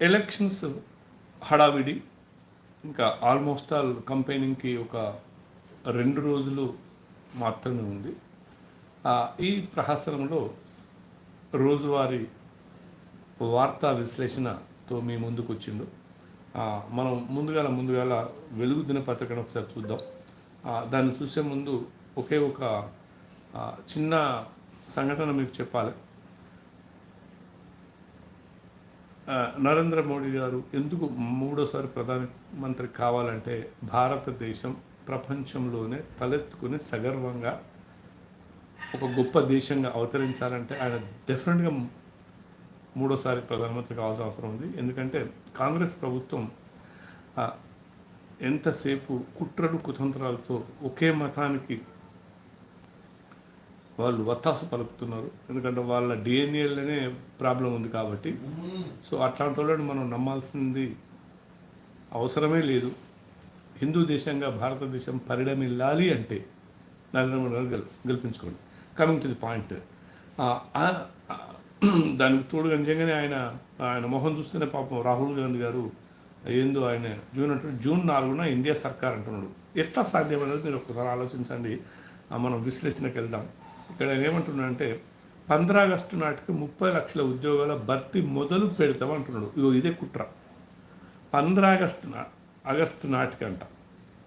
Elections హడావిడి ఇంకా almost all కంపెనీకి ఒక రెండు రోజులు మాత్రమే ఉంది. ఈ ప్రహసనంలో రోజువారీ వార్తా విశ్లేషణతో మీ ముందుకు వచ్చిండు. మనం ముందుగాల ముందుగాల వెలుగు దినపత్రికను ఒకసారి చూద్దాం. దాన్ని చూసే ముందు ఒకే ఒక చిన్న సంఘటన మీకు చెప్పాలి ఆ, నరేంద్ర మోడీ గారు ఎందుకు మూడోసారి ప్రధానమంత్రి కావాలంటే భారతదేశం ప్రపంచంలోనే తలెత్తుకుని సగర్వంగా ఒక గొప్ప దేశంగా అవతరించాలంటే ఆయన డెఫినెట్గా మూడోసారి ప్రధానమంత్రి కావాల్సిన అవసరం ఉంది. ఎందుకంటే కాంగ్రెస్ ప్రభుత్వం ఎంతసేపు కుట్రలు కుతంత్రాలతో ఒకే మతానికి వాళ్ళు వత్తాసు పలుకుతున్నారు. ఎందుకంటే వాళ్ళ డిఎన్ఏలోనే ప్రాబ్లం ఉంది కాబట్టి. సో అట్లాంటి వాళ్ళని మనం నమ్మాల్సింది అవసరమే లేదు. హిందూ దేశంగా భారతదేశం పరిణమిల్లాలి అంటే నరేంద్ర మోడీ గారు గెల్ గెలిపించుకోండి. Coming to the point. దానికి తోడుగా నిజంగానే ఆయన ఆయన మొహం చూస్తేనే పాపం రాహుల్ గాంధీ గారు ఏందో ఆయన జూన్ అంటే జూన్ నాలుగున ఇండియా సర్కార్ అంటున్నాడు. ఎట్లా సాధ్యమైనది మీరు ఒకసారి ఆలోచించండి. మనం విశ్లేషణకి వెళ్దాం. ఇక్కడ ఏమంటున్నాడంటే పంద్రా ఆగస్టు నాటికి ముప్పై లక్షల ఉద్యోగాల భర్తీ మొదలు పెడతాం అంటున్నాడు. ఇగో ఇదే కుట్ర. పంద్రా ఆగస్టు నా ఆగస్టు నాటికి అంట.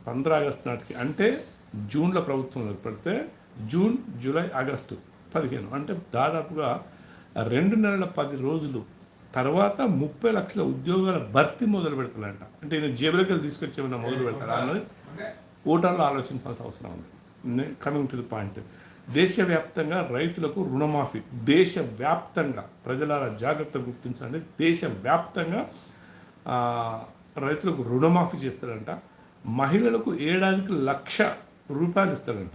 పంద్రా ఆగస్టు నాటికి అంటే జూన్లో ప్రభుత్వం పెడితే జూన్ జూలై ఆగస్టు పదిహేను. అంటే దాదాపుగా రెండు నెలల పది రోజులు తర్వాత ముప్పై లక్షల ఉద్యోగాల భర్తీ మొదలు పెడతాడంట. అంటే ఈయన జేబులోకి వెళ్ళి తీసుకొచ్చి ఏమైనా మొదలు పెడతాడా అన్నది ఓటర్లు ఆలోచించాల్సిన అవసరం ఉంది. Coming to the point. దేశవ్యాప్తంగా రైతులకు రుణమాఫీ దేశవ్యాప్తంగా ప్రజల జాగ్రత్త గుర్తించండి దేశవ్యాప్తంగా ఆ, రైతులకు రుణమాఫీ చేస్తారంట. మహిళలకు ఏడాదికి లక్ష రూపాయలు ఇస్తారంట.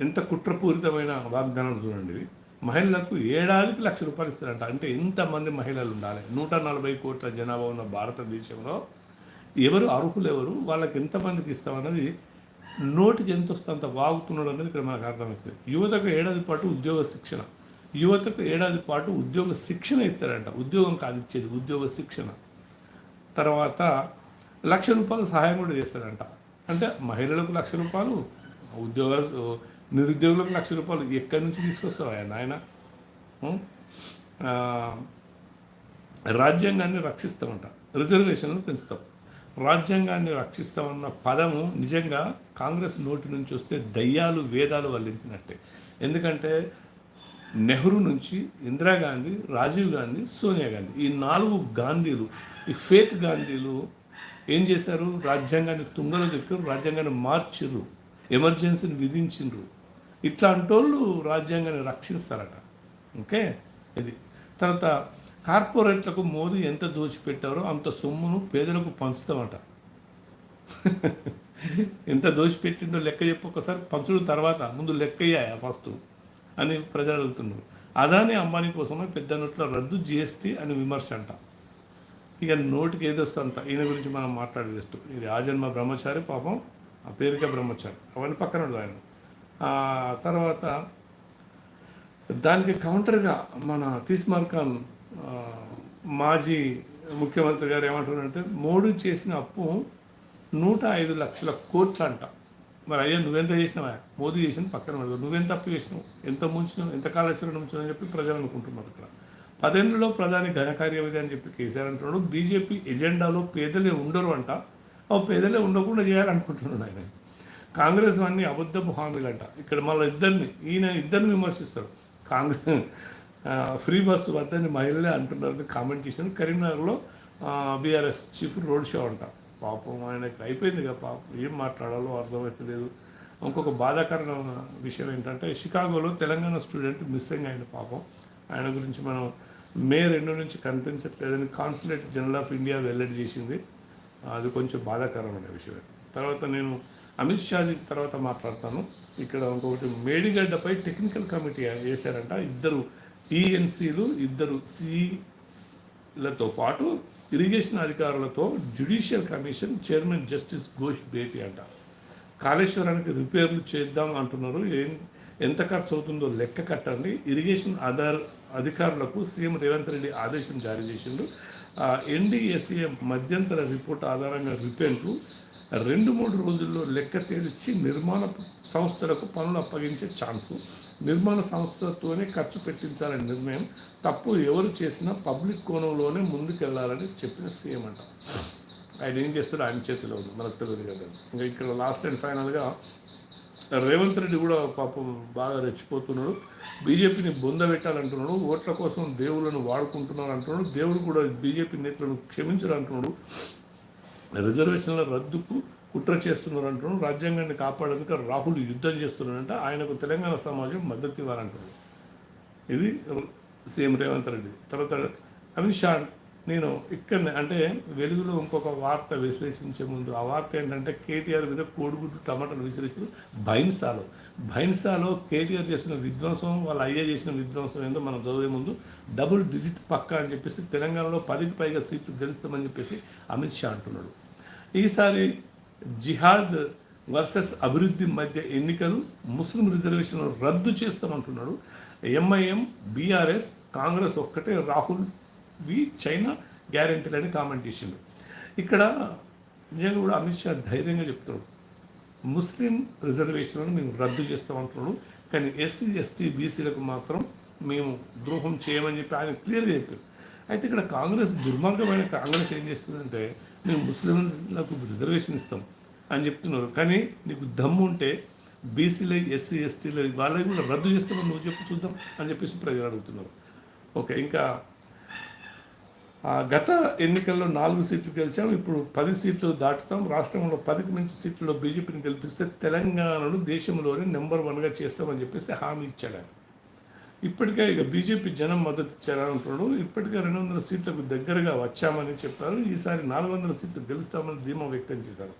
ఎంత కుట్రపూరితమైన వాగ్దానాలు చూడండి ఇవి. మహిళలకు ఏడాదికి లక్ష రూపాయలు ఇస్తారంట. అంటే ఎంతమంది మహిళలు ఉండాలి? నూట నలభై కోట్ల జనాభా ఉన్న భారతదేశంలో ఎవరు అర్హులు ఎవరు? వాళ్ళకి ఎంతమందికి ఇస్తామన్నది నోటికి ఎంత వస్తే అంత వాగుతున్నాడు అనేది ఇక్కడ మనకు అర్థమవుతుంది. యువతకు ఏడాది పాటు ఉద్యోగ శిక్షణ. యువతకు ఏడాది పాటు ఉద్యోగ శిక్షణ ఇస్తారంట. ఉద్యోగం కాదు ఇచ్చేది ఉద్యోగ శిక్షణ. తర్వాత లక్ష రూపాయలు సహాయం కూడా చేస్తారంట. అంటే మహిళలకు లక్ష రూపాయలు ఉద్యోగ నిరుద్యోగులకు లక్ష రూపాయలు ఎక్కడి నుంచి తీసుకొస్తావు ఆయన ఆయన? రాజ్యాంగాన్ని రక్షిస్తామంట. రిజర్వేషన్లు పెంచుతాం. రాజ్యాంగాన్ని రక్షిస్తామన్న పదము నిజంగా కాంగ్రెస్ నోటి నుంచి వస్తే దయ్యాలు వేదాలు వల్లించినట్టే. ఎందుకంటే నెహ్రూ నుంచి ఇందిరాగాంధీ రాజీవ్ గాంధీ సోనియా గాంధీ ఈ నాలుగు గాంధీలు ఈ ఫేక్ గాంధీలు ఏం చేశారు? రాజ్యాంగాన్ని తుంగలో దిక్కారు రాజ్యాంగాన్ని మార్చిర్రు ఎమర్జెన్సీని విధించిండ్రు ఇట్లాంటి వాళ్ళు రాజ్యాంగాన్ని రక్షిస్తారట. ఓకే? ఇది. తర్వాత కార్పొరేట్లకు మోదీ ఎంత దోచిపెట్టారో అంత సొమ్మును పేదలకు పంచుతామట. ఎంత దోచిపెట్టిండో లెక్క చెప్పు ఒకసారి పంచుడు తర్వాత ముందు లెక్క అయ్యాయా ఫస్ట్ అని ప్రజలు అడుగుతున్నారు. అదాని అంబానీ కోసమే పెద్ద నోట్ల రద్దు జిఎస్టీ అని విమర్శ అంట. ఇక నోటికి ఏదొస్తా అంత ఈయన గురించి మనం మాట్లాడేస్తూ ఇది ఆజన్మ బ్రహ్మచారి పాపం ఆ పేరుకే బ్రహ్మచారి అవన్నీ పక్కన ఆయన. తర్వాత దానికి కౌంటర్గా మన తీస్మార్ ఖాన్ మాజీ ముఖ్యమంత్రి గారు ఏమంటున్నారంటే మోడీ చేసిన అప్పు నూట ఐదు లక్షల కోట్లు అంట. మరి అయ్యా నువ్వెంత చేసినావా? మోదీ చేసిన పక్కన పెడతావు. నువ్వెంత అప్పు చేసినావు? ఎంత ముంచినావు ఎంత కాళేశ్వరం ఉంచినావు అని చెప్పి ప్రజలు అనుకుంటున్నారు ఇక్కడ. పదేళ్ళలో ప్రధాని ఘనకార్యవిధి అని చెప్పి కేసీఆర్ అంటున్నాడు. బీజేపీ ఎజెండాలో పేదలే ఉండరు అంట. ఆ పేదలే ఉండకుండా చేయాలనుకుంటున్నాడు ఆయన. కాంగ్రెస్ అన్ని అబద్ధపు హామీలు అంట ఇక్కడ మళ్ళీ ఇద్దరిని ఈయన ఇద్దరిని విమర్శిస్తారు. కాంగ్రెస్ ఫ్రీ బస్సు వద్దని మహిళలే అంటున్నారు. కామెంట్ చేశాను కరీంనగర్లో బీఆర్ఎస్ చీఫ్ రోడ్ షో అంట. పాపం ఆయనకి అయిపోయింది కదా పాపం. ఏం మాట్లాడాలో అర్థమవుతలేదు ఇంకొక బాధాకరమైన విషయం ఏంటంటే షికాగోలో తెలంగాణ స్టూడెంట్ మిస్సింగ్ అయిన పాపం. ఆయన గురించి మనం మే రెండు నుంచి కనిపించట్లేదని కాన్సులేట్ జనరల్ ఆఫ్ ఇండియా వెల్లడి చేసింది. అది కొంచెం బాధాకరమైన విషయం. తర్వాత నేను అమిత్ షాజీ తర్వాత మాట్లాడతాను. ఇక్కడ ఇంకొకటి మేడిగడ్డపై టెక్నికల్ కమిటీ వేశారంట. ఇద్దరు ఈఎన్సీలు ఇద్దరు సిలతో పాటు ఇరిగేషన్ అధికారులతో judicial commission chairman justice Ghosh భేటీ అంట. కాళేశ్వరానికి రిపేర్లు చేద్దాం అంటున్నారు. ఏం ఎంత ఖర్చు అవుతుందో లెక్క కట్టండి. ఇరిగేషన్ అధార్ అధికారులకు సీఎం రేవంత్ రెడ్డి ఆదేశం జారీ చేసిండు. ఎన్డీఎస్ఏ మధ్యంతర రిపోర్ట్ ఆధారంగా రిపేర్లు రెండు మూడు రోజుల్లో లెక్క తేల్చి నిర్మాణ సంస్థలకు పనులు అప్పగించే ఛాన్సు. నిర్మాణ సంస్థతోనే ఖర్చు పెట్టించాలనే నిర్ణయం తప్పు ఎవరు చేసినా పబ్లిక్ కోణంలోనే ముందుకెళ్ళాలని చెప్పిన సీఎం అంట. ఆయన ఏం చేస్తాడు ఆయన చేతిలో ఉంది. మనకు తెలియదు కదా. ఇంకా ఇక్కడ లాస్ట్ అండ్ ఫైనల్గా రేవంత్ రెడ్డి కూడా పాపం బాగా రెచ్చిపోతున్నాడు. బీజేపీని బొందబెట్టాలంటున్నాడు ఓట్ల కోసం దేవుళ్ళను వాడుకుంటున్నారు అంటున్నాడు దేవుడు కూడా బీజేపీ నేతలను క్షమించరు అంటున్నాడు రిజర్వేషన్ల రద్దుకు కుట్ర చేస్తున్నారు అంటున్నాడు రాజ్యాంగాన్ని కాపాడేందుకు రాహుల్ యుద్ధం చేస్తున్నాడంట. ఆయనకు తెలంగాణ సమాజం మద్దతు ఇవ్వాలంటున్నాడు. ఇది సీఎం రేవంత్ రెడ్డి. తర్వాత అమిత్ షా నేను ఇక్కడ అంటే వెలుగులో ఇంకొక వార్త విశ్లేషించే ముందు ఆ వార్త ఏంటంటే కేటీఆర్ మీద కోడిగుడ్డు టమాటాలు విశ్లేషించు బైన్సాలో బైన్సాలో కేటీఆర్ చేసిన విధ్వంసం వాళ్ళ అయ్యే చేసిన విధ్వంసం ఏందో మనం చదివే ముందు డబుల్ డిజిట్ పక్క అని చెప్పేసి తెలంగాణలో పదికి పైగా సీట్లు గెలుస్తామని చెప్పేసి అమిత్ షా అంటున్నాడు. ఈసారి జిహాద్ వర్సెస్ అభివృద్ధి మధ్య ఎన్నికలు ముస్లిం రిజర్వేషన్ రద్దు చేస్తామంటున్నాడు. ఎంఐఎం బీఆర్ఎస్ కాంగ్రెస్ ఒక్కటే రాహుల్ వి చైనా గ్యారెంటీలు అని కామెంట్ చేసిండు. ఇక్కడ నిజంగా కూడా అమిత్ షా ధైర్యంగా చెప్తున్నాడు. ముస్లిం రిజర్వేషన్లను మేము రద్దు చేస్తామంటున్నాడు కానీ ఎస్సీ ఎస్టీ బీసీలకు మాత్రం మేము ద్రోహం చేయమని చెప్పి ఆయన క్లియర్గా చెప్పారు. అయితే ఇక్కడ కాంగ్రెస్ దుర్మార్గమైన కాంగ్రెస్ ఏం చేస్తుందంటే మేము ముస్లింలకు రిజర్వేషన్ ఇస్తాం అని చెప్తున్నారు. కానీ నీకు దమ్ము ఉంటే బీసీలు ఎస్సీ ఎస్టీలు వాళ్ళకి కూడా రద్దు చేస్తామని నువ్వు చెప్పు చూద్దాం అని చెప్పేసి ప్రజలు అడుగుతున్నారు. ఓకే ఇంకా గత ఎన్నికల్లో నాలుగు సీట్లు గెలిచాం ఇప్పుడు పది సీట్లు దాటుతాం. రాష్ట్రంలో పదికి మించి సీట్లలో బీజేపీని గెలిపిస్తే తెలంగాణను దేశంలోనే నెంబర్ వన్గా చేస్తామని చెప్పేసి హామీ ఇచ్చాడు ఆయన. ఇప్పటికే ఇక బీజేపీ జనం మద్దతు ఇచ్చారంటున్నాడు. ఇప్పటికే రెండు వందల సీట్లకు దగ్గరగా వచ్చామని చెప్పారు. ఈసారి నాలుగు వందల సీట్లు గెలుస్తామని ధీమా వ్యక్తం చేశారు.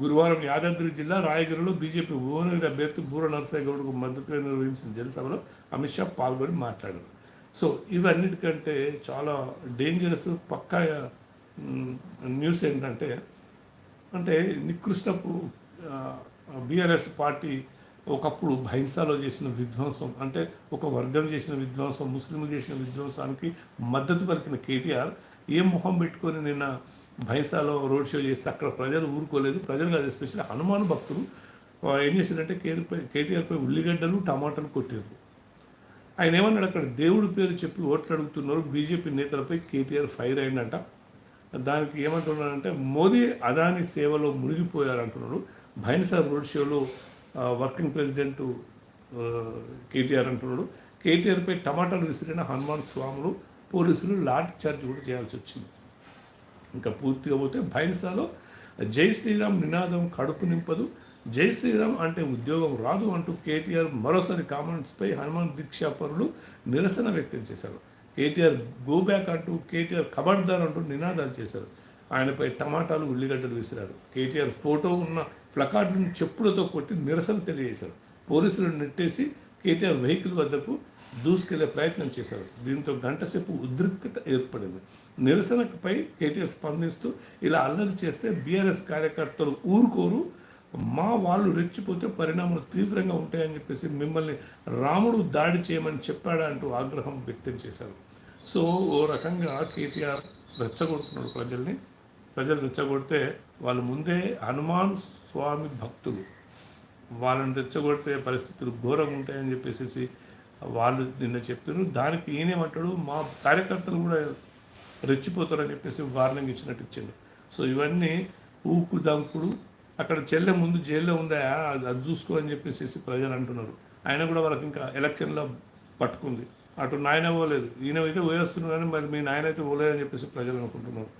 గురువారం యాదాద్రి జిల్లా రాయగిరిలో బీజేపీ ఓనర్ అభ్యర్థి బూర నరసయ్య గౌడ్కు మద్దతుగా నిర్వహించిన జలసభలో అమిత్ షా పాల్గొని మాట్లాడారు. సో ఇవన్నిటికంటే చాలా డేంజరస్ పక్కా న్యూస్ ఏంటంటే అంటే నికృష్టపు బీఆర్ఎస్ పార్టీ ఒకప్పుడు భైంసాలో చేసిన విధ్వంసం అంటే ఒక వర్గం చేసిన విధ్వంసం ముస్లింలు చేసిన విధ్వంసానికి మద్దతు పలికిన కేటీఆర్ ఏ మొహం పెట్టుకొని నిన్న భైంసాలో రోడ్ షో చేస్తే అక్కడ ప్రజలు ఊరుకోలేదు. ప్రజలు కాదు ఎస్పెషల్లీ హనుమాన్ భక్తులు ఏం చేశారంటే కేటీఆర్పై కేటీఆర్పై ఉల్లిగడ్డలు టమాటాలు కొట్టారు. ఆయన ఏమన్నాడు అక్కడ? దేవుడి పేరు చెప్పి ఓట్లు అడుగుతున్నారు. బీజేపీ నేతలపై కేటీఆర్ ఫైర్ అయిందంట. దానికి ఏమంటున్నాడంటే మోదీ అదాని సేవలో మునిగిపోయారు అంటున్నాడు భైన్సార్ రోడ్ షోలో వర్కింగ్ ప్రెసిడెంట్ కేటీఆర్ అంటున్నాడు. కేటీఆర్పై టమాటాలు విసిరిన హనుమాన్ స్వాములు పోలీసులు లాఠీ చార్జ్ కూడా చేయాల్సి వచ్చింది. ఇంకా పూర్తిగా పోతే భైన్సాలో జై శ్రీరామ్ నినాదం కడుపు నింపదు. జై శ్రీరామ్ అంటే ఉద్యోగం రాదు అంటూ కేటీఆర్ మరోసారి కామెంట్స్పై హనుమాన్ దీక్షాపరులు నిరసన వ్యక్తం చేశారు. కేటీఆర్ గో బ్యాక్ అంటూ కేటీఆర్ కబడ్దార్ అంటూ నినాదాలు చేశారు. ఆయనపై టమాటాలు ఉల్లిగడ్డలు విసిరారు. కేటీఆర్ ఫోటో ఉన్న ప్లకార్డును చెప్పులతో కొట్టి నిరసన తెలియజేశారు. పోలీసులు నెట్టేసి కేటీఆర్ వెహికల్ వద్దకు దూసుకెళ్ళే ప్రయత్నం చేశారు. దీంతో గంటసేపు ఉద్రిక్తత ఏర్పడింది. నిరసనపై కేటీఆర్ స్పందిస్తూ ఇలా అల్లరి చేస్తే బీఆర్ఎస్ కార్యకర్తలు ఊరుకోరు మా వాళ్ళు రెచ్చిపోతే పరిణామాలు తీవ్రంగా ఉంటాయని చెప్పేసి మిమ్మల్ని రాముడు దాడి చేయమని చెప్పాడా అంటూ ఆగ్రహం వ్యక్తం చేశారు. సో ఓ రకంగా కేటీఆర్ రెచ్చగొడుతున్నాడు ప్రజల్ని. ప్రజలు రెచ్చగొడితే వాళ్ళు ముందే హనుమాన్ స్వామి భక్తులు. వాళ్ళని రెచ్చగొడితే పరిస్థితులు ఘోరంగా ఉంటాయని చెప్పేసి వాళ్ళు నిన్న చెప్పారు. దానికి ఈయనేమంటాడు? మా కార్యకర్తలు కూడా రెచ్చిపోతారని చెప్పేసి వార్నింగ్ ఇచ్చినట్టు ఇచ్చింది సో ఇవన్నీ ఊకుదంకుడు అక్కడ చెల్లె ముందు జైల్లో ఉందా? అది అది చూసుకో అని చెప్పేసి ప్రజలు అంటున్నారు. ఆయన కూడా వాళ్ళకి ఇంకా ఎలక్షన్లో పట్టుకుంది. అటు నాయన పోలేదు. ఈయన అయితే పోయేస్తున్నారు మరి మీ నాయన అయితే పోలేదని చెప్పేసి ప్రజలు అనుకుంటున్నారు.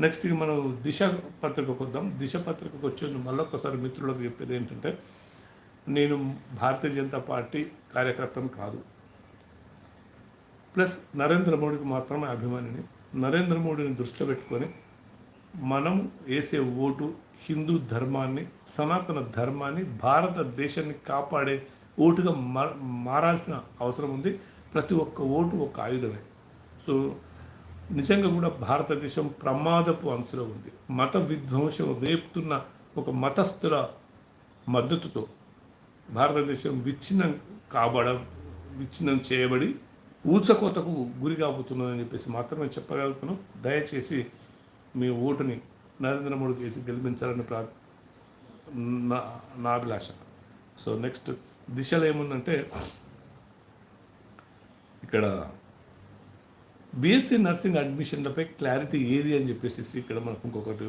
నెక్స్ట్ మనం దిశ పత్రికకు వద్దాం దిశ పత్రికకు వచ్చే మళ్ళొక్కసారి మిత్రులకు చెప్పేది ఏంటంటే నేను భారతీయ జనతా పార్టీ కార్యకర్తను కాదు. ప్లస్ నరేంద్ర మోడీకి మాత్రమే అభిమానిని. నరేంద్ర మోడీని దృష్టిలో పెట్టుకొని మనం వేసే ఓటు హిందూ ధర్మాన్ని సనాతన ధర్మాన్ని భారతదేశాన్ని కాపాడే ఓటుగా మా- మారాల్సిన అవసరం ఉంది. ప్రతి ఒక్క ఓటు ఒక ఆయుధమే. సో నిజంగా కూడా భారతదేశం ప్రమాదపు అంశలో ఉంది. మత విధ్వంసం రేపుతున్న ఒక మతస్థుల మద్దతుతో భారతదేశం విచ్ఛిన్నం కాబడ విచ్ఛిన్నం చేయబడి ఊచకోతకు గురి కాబోతున్నదని చెప్పేసి మాత్రమే చెప్పగలుగుతున్నాం. దయచేసి మీ ఓటుని నరేంద్ర మోడీ కేసు గెలిపించాలని ప్రా నా నా అభిలాష. సో నెక్స్ట్ దిశలో ఏముందంటే ఇక్కడ బీఎస్సీ నర్సింగ్ అడ్మిషన్లపై క్లారిటీ ఏది అని చెప్పేసి ఇక్కడ మనకు ఇంకొకటి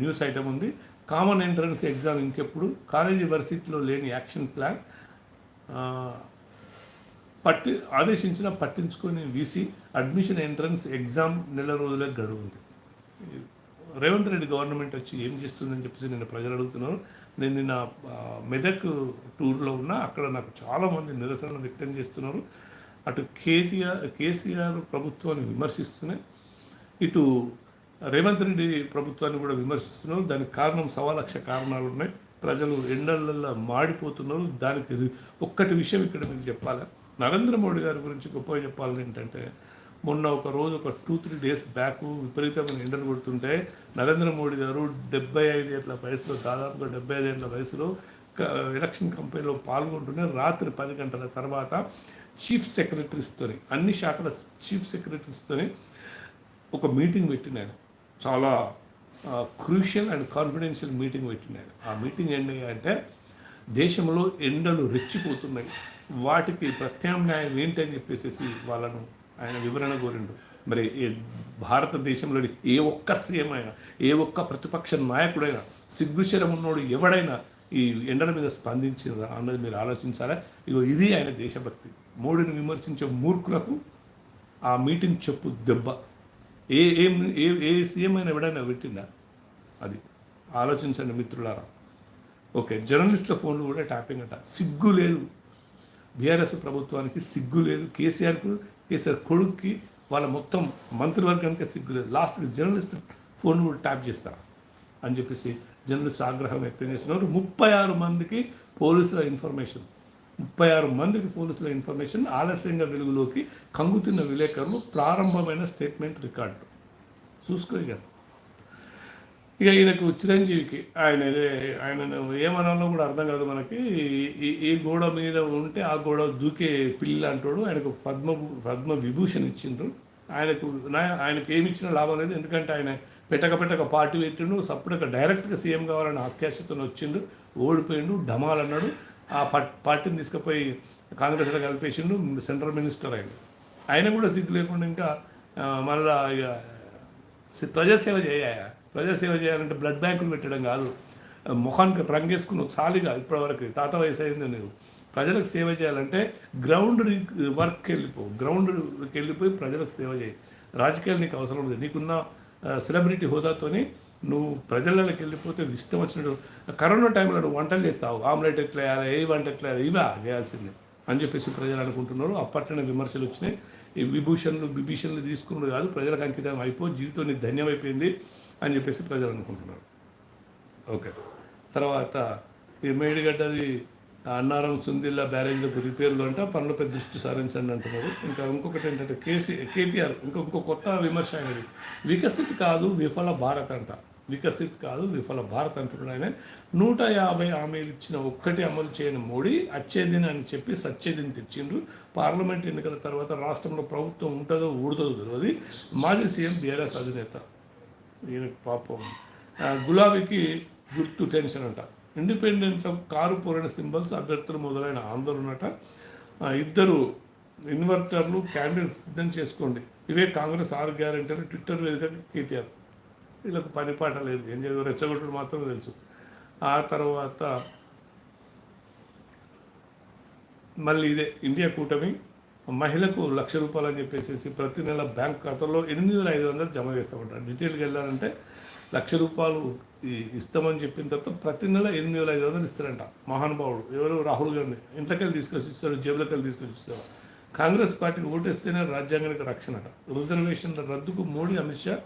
న్యూస్ ఐటమ్ ఉంది. కామన్ ఎంట్రన్స్ ఎగ్జామ్ ఇంకెప్పుడు? కాలేజీ వర్సిటీలో లేని యాక్షన్ ప్లాన్ పట్టి ఆదేశించిన పట్టించుకొని వీసీ అడ్మిషన్ ఎంట్రన్స్ ఎగ్జామ్ నెల రోజులకు గడువు ఉంది. రేవంత్ రెడ్డి గవర్నమెంట్ వచ్చి ఏం చేస్తుందని చెప్పేసి నేను ప్రజలు అడుగుతున్నారు. నేను నిన్న మెదక్ టూర్లో ఉన్నా అక్కడ నాకు చాలామంది నిరసన వ్యక్తం చేస్తున్నారు. అటు కేటీఆర్ కేసీఆర్ ప్రభుత్వాన్ని విమర్శిస్తున్నాయి. ఇటు రేవంత్ రెడ్డి ప్రభుత్వాన్ని కూడా విమర్శిస్తున్నారు. దానికి కారణం సవా లక్ష కారణాలు ఉన్నాయి. ప్రజలు ఎండలల్లో మాడిపోతున్నారు. దానికి ఒక్కటి విషయం ఇక్కడ మీకు చెప్పాలి. నరేంద్ర మోడీ గారి గురించి గొప్పగా చెప్పాలని ఏంటంటే మొన్న ఒక రోజు ఒక టూ త్రీ డేస్ బ్యాక్ విపరీతమైన ఎండలు కొడుతుంటే నరేంద్ర మోడీ గారు డెబ్బై ఐదు ఏళ్ళ వయసులో దాదాపుగా డెబ్బై ఐదు ఏళ్ళ వయసులో ఎలక్షన్ కంపెనీలో పాల్గొంటూనే రాత్రి పది గంటల తర్వాత చీఫ్ సెక్రటరీస్తోని అన్ని శాఖల చీఫ్ సెక్రటరీస్తోని ఒక మీటింగ్ పెట్టినాడు చాలా క్రూషియల్ అండ్ కాన్ఫిడెన్షియల్ మీటింగ్ పెట్టినాడు ఆ మీటింగ్ ఏంటి అంటే దేశంలో ఎండలు రెచ్చిపోతున్నాయి. వాటికి ప్రత్యామ్నాయం ఏంటని చెప్పేసి వాళ్ళను ఆయన వివరణ కోరిండు. మరి భారతదేశంలోని ఏ ఒక్క సీఎం అయినా ఏ ఒక్క ప్రతిపక్ష నాయకుడైనా సిగ్గుశరం ఉన్నోడు ఎవడైనా ఈ ఎండల మీద స్పందించిందా అన్నది మీరు ఆలోచించాలా? ఇగో ఇది ఆయన దేశభక్తి. మోడీని విమర్శించే మూర్ఖులకు ఆ మీటింగ్ చెప్పు దెబ్బ. ఏ ఏం ఏ ఏ సీఎం అయినా ఎవడైనా పెట్టిందా అది ఆలోచించండి మిత్రులారా. ఓకే జర్నలిస్టుల ఫోన్లు కూడా ట్యాపింగ్ అంట. సిగ్గు లేదు. బీఆర్ఎస్ ప్రభుత్వానికి సిగ్గు లేదు. కేసీఆర్కు కేసీఆర్ కొడుక్కి వాళ్ళ మొత్తం మంత్రివర్గానికి సిగ్గులేదు. లాస్ట్కి జర్నలిస్ట్ ఫోన్ కూడా ట్యాప్ చేస్తారు అని చెప్పేసి జర్నలిస్ట్ ఆగ్రహం వ్యక్తం చేస్తున్నారు. ముప్పై ఆరు మందికి పోలీసుల ఇన్ఫర్మేషన్. ముప్పై ఆరు మందికి పోలీసుల ఇన్ఫర్మేషన్ ఆలస్యంగా వెలుగులోకి కంగుతున్న విలేకరులు ప్రారంభమైన స్టేట్మెంట్ రికార్డు. చూసుకోగలరు ఇక ఈయనకు చిరంజీవికి ఆయన ఆయన ఏమనాలో కూడా అర్థం కాదు మనకి. ఈ- ఈ- గోడ మీద ఉంటే ఆ గోడ దూకే పిల్లి అంటాడు. ఆయనకు పద్మ పద్మ విభూషణ్ ఇచ్చిండ్రు. ఆయనకు ఆయనకు ఏమి ఇచ్చిన లాభం లేదు. ఎందుకంటే ఆయన పెట్టక పెట్టక పార్టీ పెట్టిండు. సప్పుడక డైరెక్ట్గా సీఎం కావాలని అత్యాశతో వచ్చిండు. ఓడిపోయిండు. డమాల్ అన్నాడు. ఆ పార్టీని తీసుకుపోయి కాంగ్రెస్లో కలిపేసిండు సెంట్రల్ మినిస్టర్ ఆయన. ఆయన కూడా సిగ్గు లేకుండా ఇంకా మళ్ళా ఇక ప్రజాసేవ చేయ ప్రజాసేవ చేయాలంటే బ్లడ్ బ్యాంకులు పెట్టడం కాదు. ముఖానికి రంగేసుకున్న చాలిగా ఇప్పటివరకు తాత వయసు అయింది నువ్వు ప్రజలకు సేవ చేయాలంటే గ్రౌండ్ వర్క్కి వెళ్ళిపో. గ్రౌండ్కి వెళ్ళిపోయి ప్రజలకు సేవ చేయి. రాజకీయాలు నీకు అవసరం లేదు నీకున్న సెలబ్రిటీ హోదాతోని నువ్వు ప్రజలకి వెళ్ళిపోతే ఇష్టం వచ్చినట్టు. కరోనా టైంలో నువ్వు వంటలు చేస్తావు. ఆమ్లెట్ ఎట్లా వేయాలి ఏ వంట ఎట్లా వేయాలి ఇవా చేయాల్సింది అని చెప్పేసి ప్రజలు అనుకుంటున్నారు. అప్పట్లోనే విమర్శలు వచ్చినాయి. ఈ విభూషణలు బిభీషణలు తీసుకున్నది కాదు. ప్రజలకు అంకితం అయిపో. జీవితం ధన్యమైపోయింది. అని చెప్పేసి ప్రజలు అనుకుంటున్నారు. ఓకే. తర్వాత ఈ మేడిగడ్డది అన్నారం సుందిల్లా బ్యారేజ్లకు రిపేర్లు అంట పనులపై దృష్టి సారించండి అంటున్నారు. ఇంకా ఇంకొకటి ఏంటంటే కేసీ కేటీఆర్ ఇంకో ఇంకో కొత్త విమర్శ అనేది వికసిత్ కాదు విఫల భారత్ అంట. వికసిత్ కాదు విఫల భారత్ అంటున్నాడు ఆయన. నూట యాభై హామీలు ఇచ్చిన ఒక్కటి అమలు చేయని మోడీ అచ్చేదిని అని చెప్పి సచ్చేదిని తెచ్చిండ్రు. పార్లమెంట్ ఎన్నికల తర్వాత రాష్ట్రంలో ప్రభుత్వం ఉంటుందో ఊడుతుందో తెలియదు మాజీ సీఎం బీఆర్ఎస్ అధినేత. ఈయనకి పాపం. గులాబీకి గుర్తు టెన్షన్ అంట. ఇండిపెండెంట్ కారు పూరణ సింబల్స్ అభ్యర్థులు మొదలైన ఆందోళన అట ఇద్దరు ఇన్వర్టర్లు క్యాండిల్స్ సిద్ధం చేసుకోండి. ఇవే కాంగ్రెస్ ఆరు గ్యారెంటీలు. ట్విట్టర్ వేదిక కేటీఆర్. వీళ్ళకు పని పాట లేదు. ఏం చేయదు రెచ్చగొట్టుడు మాత్రమే తెలుసు. ఆ తర్వాత మళ్ళీ ఇదే ఇండియా కూటమి. మహిళకు లక్ష రూపాయలు అని చెప్పేసి ప్రతి నెల బ్యాంక్ ఖాతాలో ఎనిమిది వేల ఐదు వందలు జమ చేస్తామంటారు డీటెయిల్కి వెళ్ళాలంటే లక్ష రూపాయలు ఇస్తామని చెప్పిన తర్వాత ప్రతి నెల ఎనిమిది వేల ఐదు వందలు ఇస్తారంట మహానుభావుడు. ఎవరు? రాహుల్ గాంధీ. ఇంతకెళ్ళి తీసుకొచ్చి ఇస్తారు జేబులకెళ్ళి తీసుకొచ్చి ఇస్తారు. కాంగ్రెస్ పార్టీకి ఓటేస్తేనే రాజ్యాంగానికి రక్షణ రిజర్వేషన్ల రద్దుకు మోడీ అమిత్ షా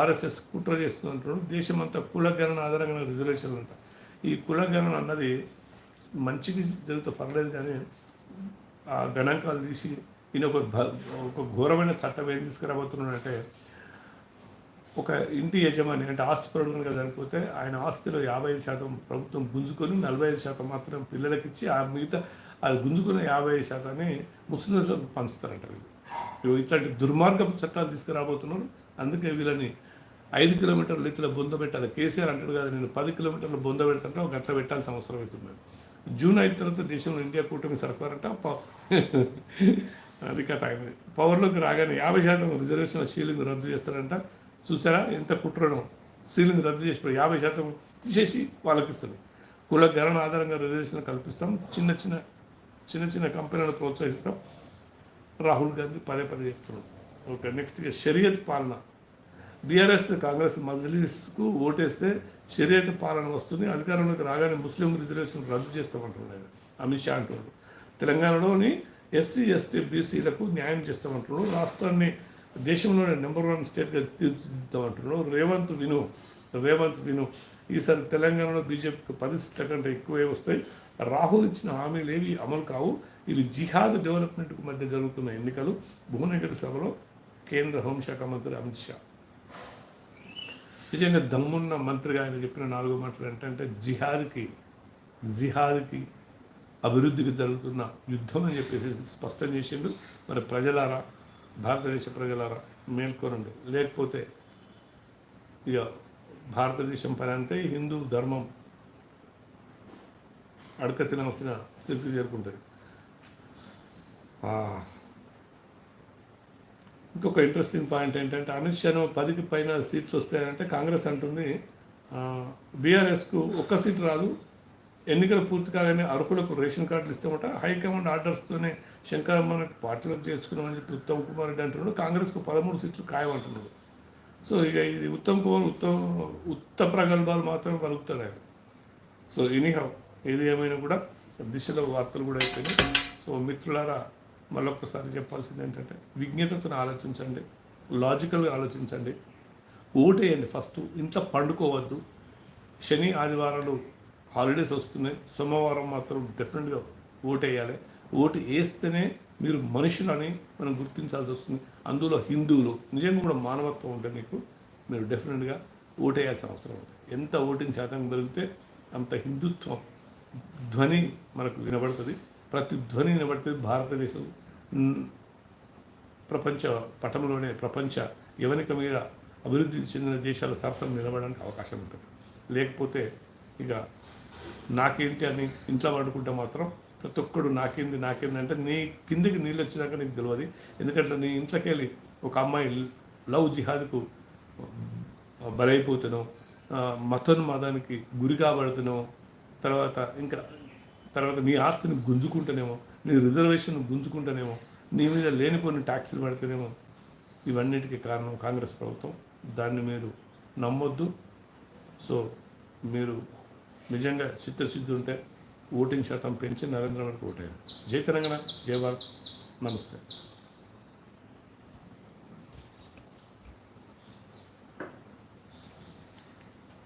ఆర్ఎస్ఎస్ కుట్ర చేస్తున్నట్టు దేశమంతా కులగణన ఆధారంగా రిజర్వేషన్లు అంట. ఈ కులగణన అన్నది మంచికి జరుగుతూ పర్లేదు కానీ గణాంకాలు తీసి ఈయన ఒక భ- ఒక ఘోరమైన చట్టం ఏం తీసుకురాబోతున్నాడంటే ఒక ఇంటి యజమాని అంటే ఆస్తి పరుడుగా చనిపోతే ఆయన ఆస్తిలో యాభై ఐదు శాతం ప్రభుత్వం గుంజుకొని నలభై ఐదు శాతం మాత్రం పిల్లలకి ఇచ్చి ఆ మిగతా అది గుంజుకున్న యాభై ఐదు శాతాన్ని ముస్లింలకు పంచుతారంట వీళ్ళు. ఇట్లాంటి దుర్మార్గపు చట్టాలు తీసుకురాబోతున్నారు. అందుకే వీళ్ళని ఐదు కిలోమీటర్ల ఇట్లా బొంద పెట్టాలి. కేసీఆర్ అంటాడు కదా నేను పది కిలోమీటర్ల బొంద పెడతాంటే ఒక గంట పెట్టాల్సిన అవసరం అవుతుంది. జూన్ అయిన తర్వాత దేశంలో ఇండియా కూటమి సర్కారంట అది కథ పవర్లోకి రాగానే యాభై శాతం రిజర్వేషన్ సీలింగ్ రద్దు చేస్తారంట. చూసారా? ఎంత కుట్రను. సీలింగ్ రద్దు చేసి యాభై శాతం తీసేసి వాళ్ళకి ఇస్తుంది. కుల గణన ఆధారంగా రిజర్వేషన్ కల్పిస్తాం. చిన్న చిన్న చిన్న చిన్న కంపెనీలను ప్రోత్సహిస్తాం. రాహుల్ గాంధీ పదే పదే చెప్తున్నాడు. ఓకే నెక్స్ట్ ఇక షరియత్ పాలన. బీఆర్ఎస్ కాంగ్రెస్ మజ్లీస్కు ఓటేస్తే షరియత్ పాలన వస్తుంది. అధికారంలోకి రాగానే ముస్లిం రిజర్వేషన్ రద్దు చేస్తామంటున్నాడు. అమిత్ షా అంటున్నాడు. తెలంగాణలోని ఎస్సీ ఎస్టీ బీసీలకు న్యాయం చేస్తామంటున్నాడు. రాష్ట్రాన్ని దేశంలోనే నెంబర్ వన్ స్టేట్గా తీర్చిదిద్దామంటున్నాడు. రేవంత్ విను రేవంత్ విను. ఈసారి తెలంగాణలో బీజేపీకి పది సీట్ల కంటే ఎక్కువే వస్తాయి. రాహుల్ ఇచ్చిన హామీలు ఏవి అమలు కావు. ఇవి జిహాద్ డెవలప్మెంట్కు మధ్య జరుగుతున్న ఎన్నికలు. భువనగిరి సభలో కేంద్ర హోంశాఖ మంత్రి అమిత్ షా. నిజంగా దమ్మున్న మంత్రిగా ఆయన చెప్పిన నాలుగో మాటలు ఏంటంటే జిహాద్కి జిహాద్కి అభివృద్ధికి జరుగుతున్న యుద్ధం అని చెప్పేసి స్పష్టం చేసిండు మరి ప్రజలారా భారతదేశ ప్రజలారా మేల్కొనండి లేకపోతే ఇక భారతదేశం పని అంతే హిందూ ధర్మం అడక తినవలసిన స్థితికి చేరుకుంటుంది ఆ. ఇంకొక ఇంట్రెస్టింగ్ పాయింట్ ఏంటంటే అమిత్ షాను పదికి పైన సీట్లు వస్తాయంటే కాంగ్రెస్ అంటుంది బీఆర్ఎస్కు ఒక్క సీట్ రాదు ఎన్నికలు పూర్తి కాగానే అర్హులకు రేషన్ కార్డులు ఇస్తామట హైకమాండ్ ఆర్డర్స్తోనే శంకరమ్మని పార్టీలకు చేర్చుకున్నామని చెప్పి ఉత్తమ్ కుమార్ రెడ్డి అంటున్నాడు కాంగ్రెస్కు పదమూడు సీట్లు ఖాయమంటున్నాడు. సో ఇక ఇది ఉత్తమ్ కుమార్ ఉత్తమ్ ఉత్త ప్రగల్భాలు మాత్రమే పలుకుతాడు ఆయన సో ఎనీహౌ ఏది ఏమైనా కూడా దిశలో వార్తలు కూడా అయిపోయినాయి. సో మిత్రులారా మళ్ళొక్కసారి చెప్పాల్సింది ఏంటంటే విజ్ఞతతో ఆలోచించండి లాజికల్గా ఆలోచించండి. ఓటేయండి ఫస్ట్. ఇంట్లో పండుకోవద్దు. శని ఆదివారాలు హాలిడేస్ వస్తున్నాయి. సోమవారం మాత్రం డెఫినెట్గా ఓటేయాలి. ఓటు వేస్తేనే మీరు మనుషులని మనం గుర్తించాల్సి వస్తుంది. అందులో హిందువులు నిజంగా కూడా మానవత్వం ఉంటే మీకు మీరు డెఫినెట్గా ఓటేయాల్సిన అవసరం ఉంది. ఎంత ఓటింగ్ శాతం పెరిగితే అంత హిందుత్వం ధ్వని మనకు వినబడుతుంది. ప్రతి ధ్వని బట్టి భారతదేశం ప్రపంచ పటంలోనే ప్రపంచ యవనిక మీద అభివృద్ధి చెందిన దేశాల సరసన నిలబడడానికి అవకాశం ఉంటుంది. లేకపోతే ఇక నాకేంటి అని ఇంట్లో పడుకుంటే మాత్రం ప్రతి ఒక్కడు నాకేంది నాకేంది అంటే నీ కిందికి నీళ్ళు వచ్చినాక నీకు తెలియదు ఎందుకంటే నీ ఇంట్లోకి వెళ్ళి ఒక అమ్మాయి లవ్ జిహాద్కు బలైపోతున్నావు మతోన్మాదానికి గురి కాబడుతున్నావు తర్వాత ఇంకా తర్వాత నీ ఆస్తిని గుంజుకుంటేనేమో నీ రిజర్వేషన్ గుంజుకుంటేనేమో నీ మీద లేనిపోని ట్యాక్సులు పడితేనేమో ఇవన్నిటికీ కారణం కాంగ్రెస్ ప్రభుత్వం. దాన్ని మీరు నమ్మొద్దు. సో మీరు నిజంగా చిత్తశుద్ధి ఉంటే ఓటింగ్ శాతం పెంచి నరేంద్ర మోడీకి ఓటేయండి. జై తెలంగాణ జై భారత్. నమస్తే.